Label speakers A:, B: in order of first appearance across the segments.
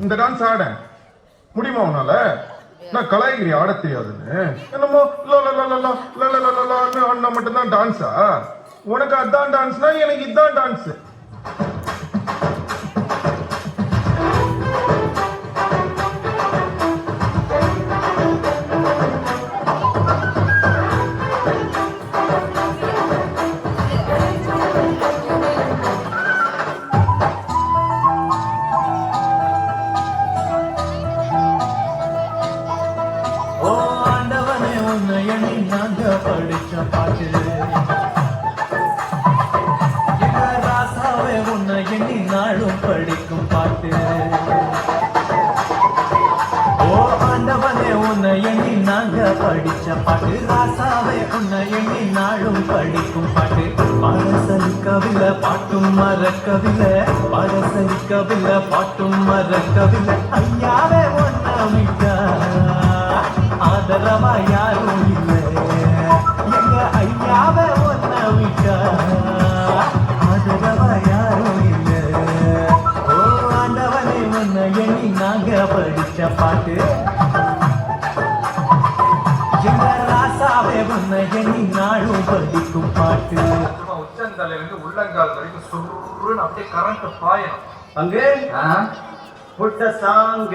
A: இந்த டான்ஸ் ஆட முடியுமா உன்னால? நான் கலாய்கிரி ஆட தெரியாதுன்னு. என்னமோ low low low low low low low low low மட்டும்தான் டான்ஸா உனக்கு அதான் டான்ஸ்னா எனக்கு இதான் டான்ஸ்
B: படிச்ச பாட்டு. உன்னை நாளும் படிக்கும் பாட்டு. ஓ ஆண்டவனே உன்னை எண்ணி நாங்க படிச்ச பாட்டு. ராசாவே உன்னை எண்ணி நாளும் படிக்கும் பாட்டு. பாரசலிக்கவில்லை பாட்டும் மறக்கவில்லை. பாரசலிக்கவில்லை பாட்டும் மறக்கவில்லை. ஐயாவே ஒன்னாமிட்டா ஆதரவா யாரும் படிச்ச பாட்டு. எங்க ராசாவே உன்னை எண்ணி நாளும் படிக்கும் பாட்டு.
C: உச்சந்தலையிலிருந்து உள்ளங்கால் வரைக்கும் சுருன்னு அப்படியே கரண்ட் பாயணும்.
B: அங்கே? புட்ட சாங்க.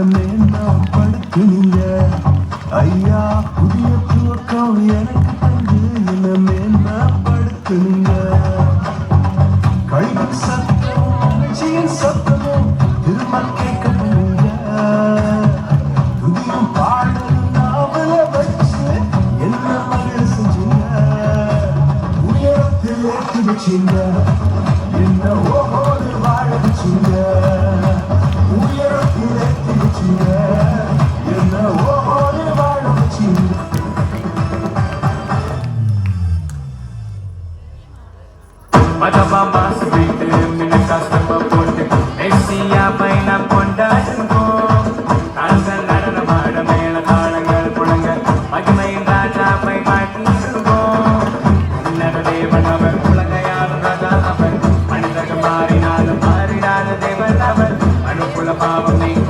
B: இன்னமே நான் படுத்துனீங்க ஐயா புதிய துவக்கம் எனக்கு தந்து. இன்னமே நான் படுத்துனீங்க கழிவு சத்தம் நிகழ்ச்சியின் சத்தமும் திரும்ப கேட்க முடியல துதியும் பாடல் நாவல வச்சு என்ன மகிழ செஞ்சீங்க? உயரத்தில் ஏற்றி வச்சீங்க மதபாபா ஸ்வீட் மின்ன கஷ்டப்ப போட்டு மெக்சியா பைன கொண்டாடுவோம் கால்கள் நடனமாட மேல தாளங்கள் புழங்க மகிமையின் ராஜா பை மாட்டிடுவோம் தேவன் அவர் உலகையால் ராஜா அவர் மனிதர்கள் மாறினாலும் தேவன் அவர் பாவம் நீக்கும்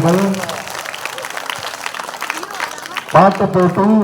D: அவர்கள் பாட்டுப்பேட்டை